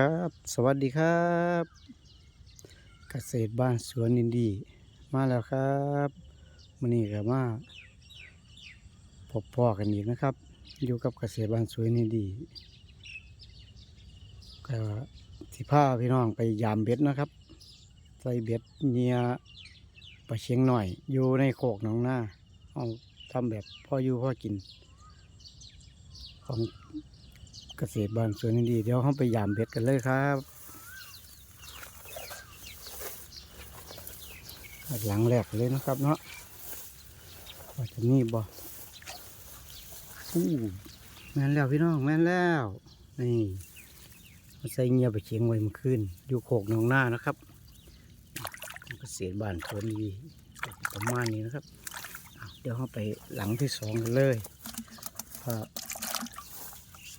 ครับ สวัสดีครับ เกษตรบ้านสวนอินดีมาแล้วครับมื้อนี้ก็มาพบพ่อกันอีกนะครับ อยู่กับเกษตรบ้านสวนอินดีก็สิพาพี่น้องไปยามเบ็ดนะครับใส่เบ็ดเนียปลาเชียงหน่อย อยู่ในโคกหนองหน้าเอาทำแบบพ่ออยู่พ่อกิน ของ เกษตรบ้านสวนดีเดี๋ยวเราไปยามเบ็ดกันเลยครับหลังแรกเลยนะครับเนาะว่าจะมีบ่อู้แม่นแล้วพี่น้องแม่นแล้วนี่มาใส่เงียบไปเชียงไว้มื่อคืนอยู่โคกหนองหน้านะครับเกษตรบ้านสวนดีประมาณนี้นะครับ เดี๋ยวเราไปหลังที่สองกันเลยว่า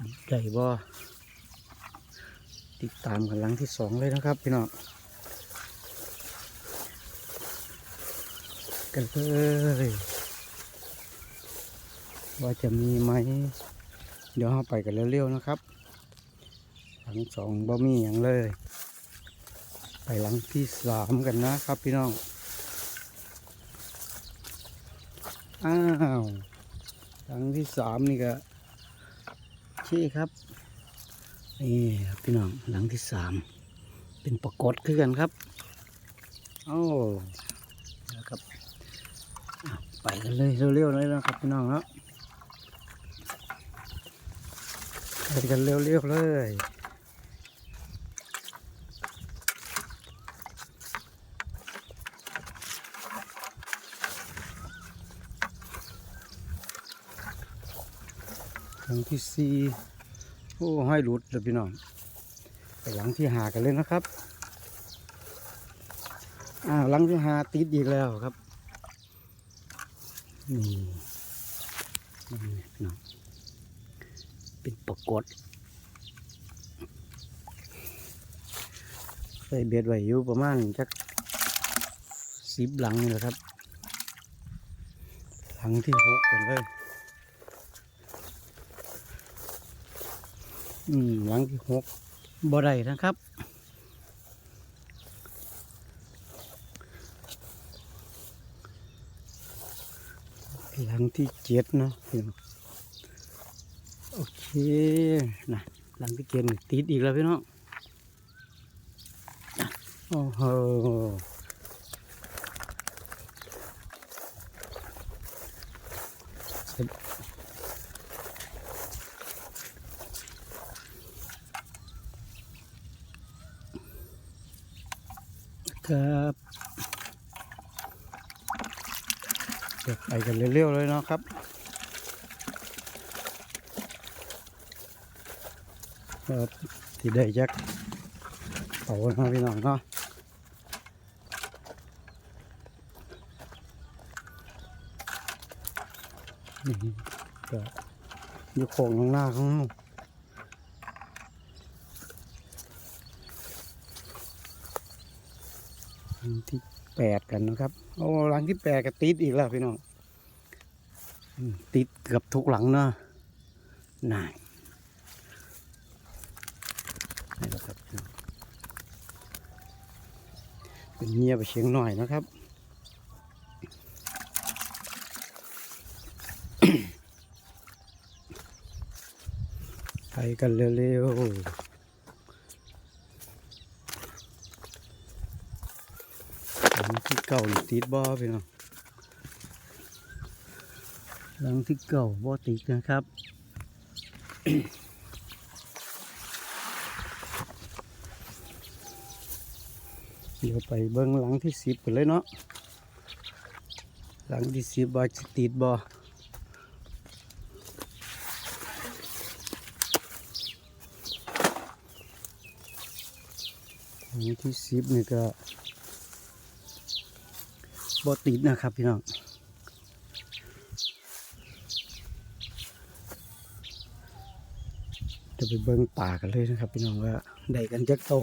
สิได้บ่ติดตามกันหลังที่สองเลยนะครับพี่น้องกันเลยว่าจะมีไหม เดี๋ยวเราไปกันเร็วๆนะครับ หลังสองบ่มีอย่างเลย ไปหลังที่สามกันนะครับพี่น้อง อ้าว หลังที่สามนี่ก็ ชี้ครับ นี่ครับพี่น้องหลังที่สาม เป็นปรากฏขึ้นกันครับโอ้นะครับ ไปกันเลยเร็วๆเลยนะครับพี่น้องเนาะไปกันเร็วๆเลย หลังที่สี่โอ้ให้หลุดเลยพี่น้องไปหลังที่หากันเลยนะครับอ้าวหลังที่หาติดอีกแล้วครับนี่นี่พี่น้องเป็นปรากฏใส่เบ็ดไว้อยู่ประมาณจักสิบหลังนี่แหละครับ หลังที่หกกันเลย อืมหลังที่หกบ่ได้นะครับ หลังที่เจ็ดเนาะพี่น้องโอเคนะหลังที่เจ็ดนี่ติดอีกแล้วพี่น้องอะโอ้โหเสร็จ ครับเดี๋ยวไปกันเร็วๆเลยเนาะครับครับที่ได้จักเป่าเนาะพี่น้องเนาะนี่ก็อยู่โค้งข้างหน้าของเราหลัง ที่แปดกันนะครับ โอ้หลังที่แปดก็ติดอีกแล้วพี่น้องติดเกือบทุกหลังเนาะน่ายนี่แหละครับเป็นเงียบไปเชียงหน่อยนะครับไปกันเร็วๆหลังที่ เก่านี่ติดบ่อพี่น้องหลังที่เก่าบ่ติดนะครับเดี๋ยวไปเบิ้งหลังที่สิบกันเลยเนาะ หลังที่สิบบาจะติดบ่หลังที่สิบนี่ก็ บ่ติดนะครับพี่น้องจะไปเบิ้งป่ากันเลยนะครับ พี่น้องว่าได้กันจักโต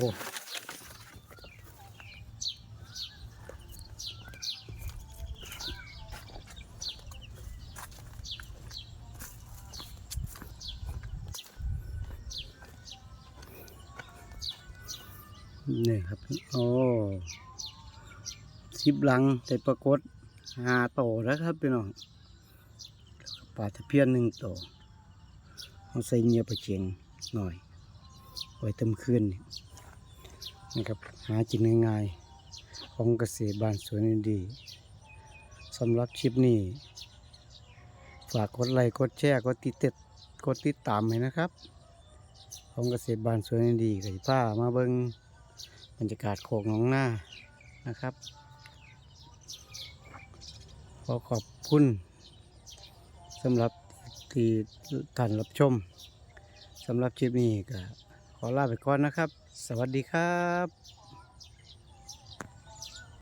นี่ครับ โอ้ สิบหลังแต่ปรากฏหาโตแล้วครับพี่น้องปลาตะเพียนหนึ่งโตเอาใส่เงียบไปเชียงหน่อยไว้เต็มคืนนี่นะครับหากินง่ายๆของเกษตรบ้านสวนดีสำหรับคลิปนี้ ฝากกดไลค์กดแชร์กดติดต็ดกดติดตามให้นะครับ ของเกษตรบ้านสวนดีกับผ้ามาเบิงบรรยากาศโคกหน้องหน้านะครับ อขอบคุณสำหรับที่ท่านรับชมสำหรับคลิปนี้ก็ขอลาไปก่อนนะครับ สวัสดีครับ